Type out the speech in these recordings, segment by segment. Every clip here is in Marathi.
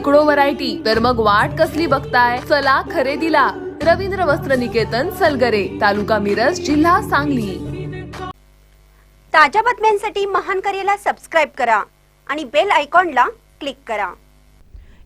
शेकडो व्हरायटी तर मग वाट कसली बघताय? चला खरेदीला. रवींद्र वस्त्र निकेतन सलगरे तालुका मिरज जिल्हा सांगली. ताज्या बातम्यांसाठी महान करेला सबस्क्राईब करा आणि बेल आयकॉनला क्लिक करा.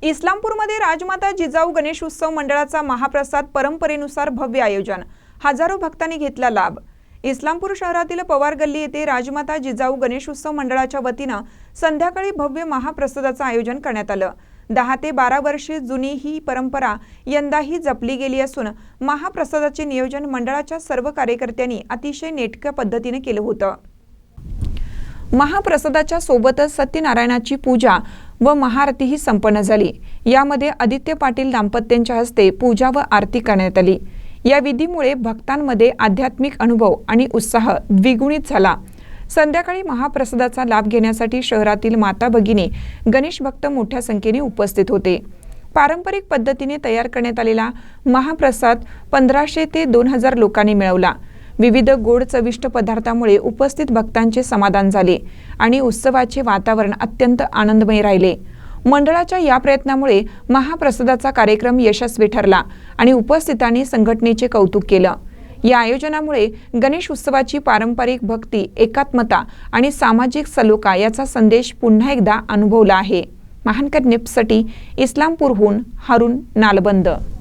इस्लामपूरमध्ये राजमाता जिजाऊ गणेश उत्सव मंडळाचा महाप्रसाद परंपरेनुसार भव्य आयोजन. हजारो भक्तांनी घेतला लाभ. इस्लामपूर शहरातील पवार गल्ली येथे राजमाता जिजाऊ गणेश उत्सव मंडळाच्या वतीनं संध्याकाळी भव्य महाप्रसादाचं आयोजन करण्यात आलं. दहा ते बारा वर्षे जुनी ही परंपरा यंदाही जपली गेली असून महाप्रसादाचे नियोजन मंडळाच्या सर्व कार्यकर्त्यांनी अतिशय नेटक्या पद्धतीने केलं होतं. महाप्रसादाच्या सोबतच सत्यनारायणाची पूजा व महाआरतीही संपन्न झाली. यामध्ये आदित्य पाटील दाम्पत्यांच्या हस्ते पूजा व आरती करण्यात आली. या विधीमुळे भक्तांमध्ये आध्यात्मिक अनुभव आणि उत्साह द्विगुणित झाला. संध्याकाळी महाप्रसादाचा लाभ घेण्यासाठी शहरातील माता भगिनी गणेश भक्त मोठ्या संख्येने उपस्थित होते. पारंपरिक पद्धतीने तयार करण्यात आलेला महाप्रसाद पंधराशे ते दोन हजार लोकांनी मिळवला. विविध गोड चविष्ट पदार्थामुळे उपस्थित भक्तांचे समाधान झाले आणि उत्सवाचे वातावरण अत्यंत आनंदमय राहिले. मंडळाच्या या प्रयत्नामुळे महाप्रसादाचा कार्यक्रम यशस्वी ठरला आणि उपस्थितांनी संघटनेचे कौतुक केलं. या आयोजनामुळे गणेश उत्सवाची पारंपरिक भक्ती एकात्मता आणि सामाजिक सलोखा याचा संदेश पुन्हा एकदा अनुभवला आहे. महानकर निप्ससाठी इस्लामपूरहून हरून नालबंद